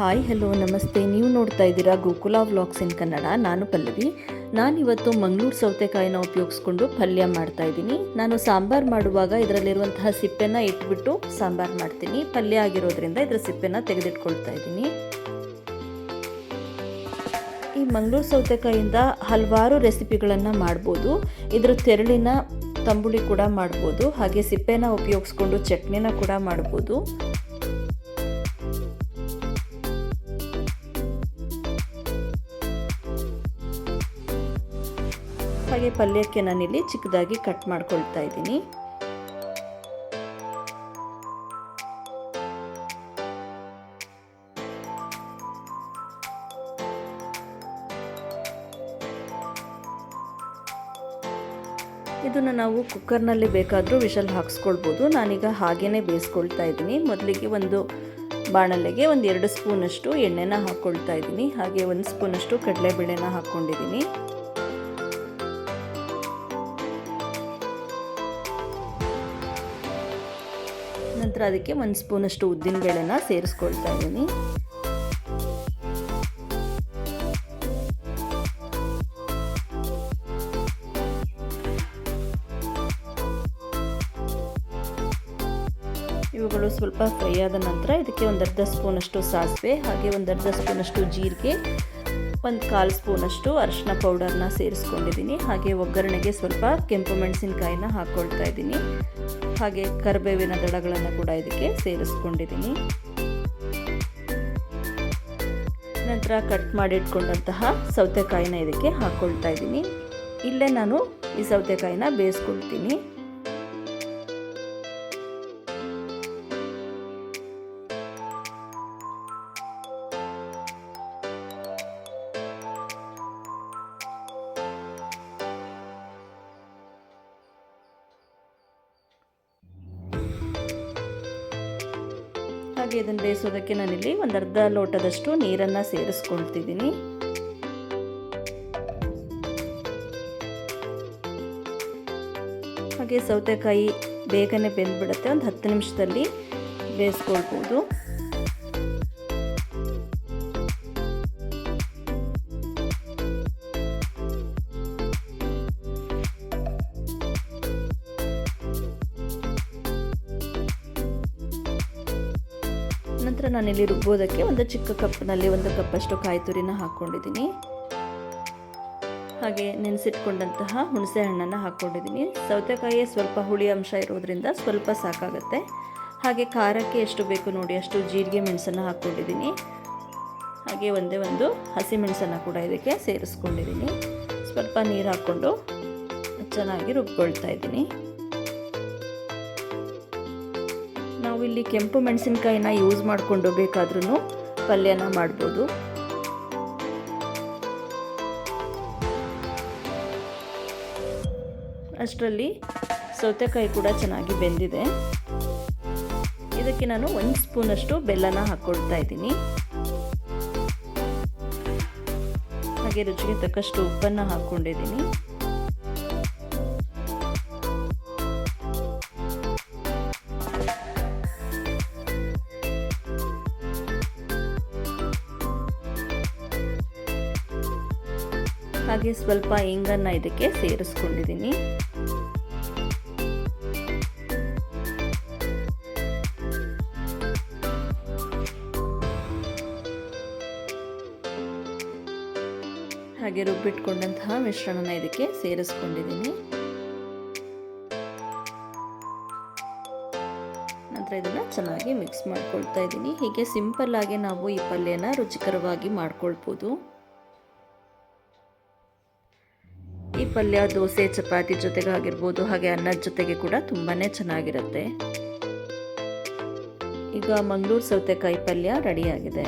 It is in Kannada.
ಹಾಯ್, ಹಲೋ, ನಮಸ್ತೆ. ನೀವು ನೋಡ್ತಾ ಇದ್ದೀರಾ ಗೋಕುಲ ವ್ಲಾಗ್ಸ್ ಇನ್ ಕನ್ನಡ. ನಾನು ಪಲ್ಲವಿ. ನಾನಿವತ್ತು ಮಂಗಳೂರು ಸೌತೆಕಾಯಿನ ಉಪಯೋಗಿಸ್ಕೊಂಡು ಪಲ್ಯ ಮಾಡ್ತಾ ಇದ್ದೀನಿ. ನಾನು ಸಾಂಬಾರು ಮಾಡುವಾಗ ಇದರಲ್ಲಿರುವಂತಹ ಸಿಪ್ಪೆನ ಇಟ್ಬಿಟ್ಟು ಸಾಂಬಾರು ಮಾಡ್ತೀನಿ. ಪಲ್ಯ ಆಗಿರೋದ್ರಿಂದ ಇದರ ಸಿಪ್ಪೆನ ತೆಗೆದಿಟ್ಕೊಳ್ತಾ ಇದ್ದೀನಿ. ಈ ಮಂಗಳೂರು ಸೌತೆಕಾಯಿಂದ ಹಲವಾರು ರೆಸಿಪಿಗಳನ್ನು ಮಾಡ್ಬೋದು. ಇದರ ತೆರಳಿನ ತಂಬುಳಿ ಕೂಡ ಮಾಡ್ಬೋದು. ಹಾಗೆ ಸಿಪ್ಪೆನ ಉಪಯೋಗಿಸ್ಕೊಂಡು ಚಟ್ನಿನ ಕೂಡ ಮಾಡ್ಬೋದು. ಹಾಗೆ ಪಲ್ಯಕ್ಕೆ ನಾನಿಲ್ಲಿ ಚಿಕ್ಕದಾಗಿ ಕಟ್ ಮಾಡ್ಕೊಳ್ತಾ ಇದ್ದೀನಿ. ಇದನ್ನು ನಾವು ಕುಕ್ಕರ್ನಲ್ಲಿ ಬೇಕಾದರೂ ವಿಷಲ್ ಹಾಕ್ಸ್ಕೊಳ್ಬೋದು. ನಾನೀಗ ಹಾಗೇ ಬೇಯಿಸ್ಕೊಳ್ತಾ ಇದ್ದೀನಿ. ಮೊದಲಿಗೆ ಒಂದು ಬಾಣಲೆಗೆ ಒಂದು ಎರಡು ಸ್ಪೂನಷ್ಟು ಎಣ್ಣೆನ ಹಾಕ್ಕೊಳ್ತಾ ಇದ್ದೀನಿ. ಹಾಗೆ ಒಂದು ಸ್ಪೂನಷ್ಟು ಕಡಲೆಬೇಳೆನ ಹಾಕ್ಕೊಂಡಿದ್ದೀನಿ. ನಂತರ ಅದಕ್ಕೆ ಒಂದು ಸ್ಪೂನಷ್ಟು ಉದ್ದಿನ ಬೇಳೆನ ಸೇರಿಸ್ಕೊಳ್ತಾ ಇದ್ದೀನಿ. ಇವುಗಳು ಸ್ವಲ್ಪ ಫ್ರೈ ಆದ ನಂತರ ಇದಕ್ಕೆ ಒಂದು ಅರ್ಧ ಸ್ಪೂನಷ್ಟು ಸಾಸಿವೆ, ಹಾಗೆ ಒಂದು ಅರ್ಧ ಸ್ಪೂನಷ್ಟು ಜೀರಿಗೆ, ಒಂದು ಕಾಲು ಸ್ಪೂನಷ್ಟು ಅರಿಶಿನ ಪೌಡರ್ನ ಸೇರಿಸ್ಕೊಂಡಿದ್ದೀನಿ. ಹಾಗೆ ಒಗ್ಗರಣೆಗೆ ಸ್ವಲ್ಪ ಕೆಂಪು ಮೆಣಸಿನಕಾಯಿನ ಹಾಕ್ಕೊಳ್ತಾ ಇದ್ದೀನಿ. ಹಾಗೆ ಕರಿಬೇವಿನ ದಳಗಳನ್ನು ಕೂಡ ಇದಕ್ಕೆ ಸೇರಿಸ್ಕೊಂಡಿದ್ದೀನಿ. ನಂತರ ಕಟ್ ಮಾಡಿಟ್ಕೊಂಡಂತಹ ಸೌತೆಕಾಯಿನ ಇದಕ್ಕೆ ಹಾಕ್ಕೊಳ್ತಾ ಇದ್ದೀನಿ. ಇಲ್ಲೇ ನಾನು ಈ ಸೌತೆಕಾಯಿನ ಬೇಯಿಸ್ಕೊಳ್ತೀನಿ. ಹಾಗೆ ಇದನ್ನು ಬೇಯಿಸೋದಕ್ಕೆ ನಾನಿಲ್ಲಿ ಒಂದು ಅರ್ಧ ಲೋಟದಷ್ಟು ನೀರನ್ನು ಸೇರಿಸ್ಕೊಳ್ತಿದ್ದೀನಿ. ಹಾಗೆ ಸೌತೆಕಾಯಿ ಬೇಗನೆ ಬೆಂದ್ಬಿಡುತ್ತೆ. ಒಂದು ಹತ್ತು ನಿಮಿಷದಲ್ಲಿ ಬೇಯಿಸ್ಕೊಳ್ಬೋದು. ನಂತರ ನಾನಿಲ್ಲಿ ರುಬ್ಬೋದಕ್ಕೆ ಒಂದು ಚಿಕ್ಕ ಕಪ್ನಲ್ಲಿ ಒಂದು ಕಪ್ಪಷ್ಟು ಕಾಯಿ ತುರಿನ ಹಾಕ್ಕೊಂಡಿದ್ದೀನಿ ಹಾಗೆ ನೆನೆಸಿಟ್ಕೊಂಡಂತಹ ಹುಣಸೆ ಹಣ್ಣನ್ನು ಹಾಕ್ಕೊಂಡಿದ್ದೀನಿ ಸೌತೆಕಾಯಿ ಸ್ವಲ್ಪ ಹುಳಿ ಅಂಶ ಇರೋದ್ರಿಂದ ಸ್ವಲ್ಪ ಸಾಕಾಗುತ್ತೆ. ಹಾಗೆ ಖಾರಕ್ಕೆ ಎಷ್ಟು ಬೇಕು ನೋಡಿ ಅಷ್ಟು ಜೀರಿಗೆ ಮೆಣಸನ್ನು ಹಾಕ್ಕೊಂಡಿದ್ದೀನಿ ಹಾಗೆ ಒಂದೇ ಒಂದು ಹಸಿ ಮೆಣಸನ್ನು ಕೂಡ ಇದಕ್ಕೆ ಸೇರಿಸ್ಕೊಂಡಿದ್ದೀನಿ. ಸ್ವಲ್ಪ ನೀರು ಹಾಕ್ಕೊಂಡು ಚೆನ್ನಾಗಿ ರುಬ್ಕೊಳ್ತಾ ಇದ್ದೀನಿ. ಇಲ್ಲಿ ಕೆಂಪು ಮೆಣಸಿನ್ಕಾಯಿನ ಯೂಸ್ ಮಾಡಿಕೊಂಡು ಬೇಕಾದ್ರೂ ಪಲ್ಯನ ಮಾಡ್ಬೋದು. ಅಷ್ಟರಲ್ಲಿ ಸೌತೆಕಾಯಿ ಕೂಡ ಚೆನ್ನಾಗಿ ಬೆಂದಿದೆ. ಇದಕ್ಕೆ ನಾನು ಒಂದು ಸ್ಪೂನಷ್ಟು ಬೆಲ್ಲನ ಹಾಕ್ಕೊಳ್ತಾ ಇದ್ದೀನಿ. ಹಾಗೆ ರುಚಿಗೆ ತಕ್ಕಷ್ಟು ಉಪ್ಪನ್ನು ಹಾಕ್ಕೊಂಡಿದ್ದೀನಿ ಹಾಗೆ ಸ್ವಲ್ಪ ಇಂಗನ್ನು ಇದಕ್ಕೆ ಸೇರಿಸ್ಕೊಂಡಿದ್ದೀನಿ. ಹಾಗೆ ರುಬ್ಬಿಟ್ಕೊಂಡಂತಹ ಮಿಶ್ರಣನ ಇದಕ್ಕೆ ಸೇರಿಸ್ಕೊಂಡಿದ್ದೀನಿ. ನಂತರ ಇದನ್ನು ಚೆನ್ನಾಗಿ ಮಿಕ್ಸ್ ಮಾಡ್ಕೊಳ್ತಾ ಇದ್ದೀನಿ. ಹೀಗೆ ಸಿಂಪಲ್ ಆಗಿ ನಾವು ಈ ಪಲ್ಯನ ರುಚಿಕರವಾಗಿ ಮಾಡ್ಕೊಳ್ಬೋದು. ಈ ಪಲ್ಯ, ದೋಸೆ, ಚಪಾತಿ ಜೊತೆಗೆ ಆಗಿರ್ಬೋದು, ಹಾಗೆ ಅನ್ನದ ಜೊತೆಗೆ ಕೂಡ ತುಂಬಾ ಚೆನ್ನಾಗಿರುತ್ತೆ. ಈಗ ಮಂಗಳೂರು ಸೌತೆಕಾಯಿ ಪಲ್ಯ ರೆಡಿಯಾಗಿದೆ